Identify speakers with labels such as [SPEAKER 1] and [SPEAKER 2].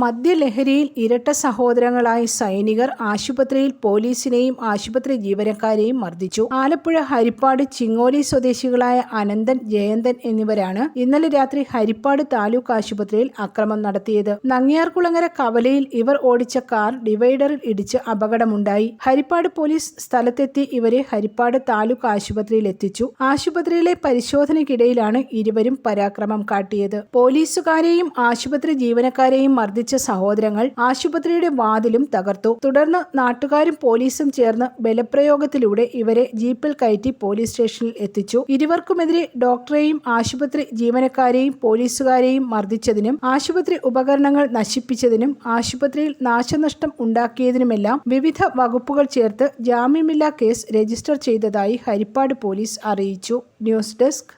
[SPEAKER 1] മദ്യലഹരിയിൽ ഇരട്ട സഹോദരങ്ങളായ സൈനികർ ആശുപത്രിയിൽ പോലീസിനെയും ആശുപത്രി ജീവനക്കാരെയും മർദ്ദിച്ചു. ആലപ്പുഴ ഹരിപ്പാട് ചിങ്ങോലി സ്വദേശികളായ അനന്തൻ ജയന്തൻ എന്നിവരാണ് ഇന്നലെ രാത്രി ഹരിപ്പാട് താലൂക്ക് ആശുപത്രിയിൽ അക്രമം നടത്തിയത്. നങ്ങിയാർകുളങ്ങര കവലയിൽ ഇവർ ഓടിച്ച കാർ ഡിവൈഡറിൽ ഇടിച്ച് അപകടമുണ്ടായി. ഹരിപ്പാട് പോലീസ് സ്ഥലത്തെത്തി ഇവരെ ഹരിപ്പാട് താലൂക്ക് ആശുപത്രിയിൽ എത്തിച്ചു. ആശുപത്രിയിലെ പരിശോധനയ്ക്കിടയിലാണ് ഇരുവരും പരാക്രമം കാട്ടിയത്. പോലീസുകാരെയും ആശുപത്രി ജീവനക്കാരെയും മർദ്ദിച്ച സഹോദരങ്ങൾ ആശുപത്രിയുടെ വാതിലും തകർത്തു. തുടർന്ന് നാട്ടുകാരും പോലീസും ചേർന്ന് ബലപ്രയോഗത്തിലൂടെ ഇവരെ ജീപ്പിൽ കയറ്റി പോലീസ് സ്റ്റേഷനിൽ എത്തിച്ചു. ഇരുവർക്കുമെതിരെ ഡോക്ടറെയും ആശുപത്രി ജീവനക്കാരെയും പോലീസുകാരെയും മർദ്ദിച്ചതിനും ആശുപത്രി ഉപകരണങ്ങൾ നശിപ്പിച്ചതിനും ആശുപത്രിയിൽ നാശനഷ്ടം ഉണ്ടാക്കിയതിനുമെല്ലാം വിവിധ വകുപ്പുകൾ ചേർത്ത് ജാമ്യമില്ലാ കേസ് രജിസ്റ്റർ ചെയ്തതായി ഹരിപ്പാട് പോലീസ് അറിയിച്ചു. News desk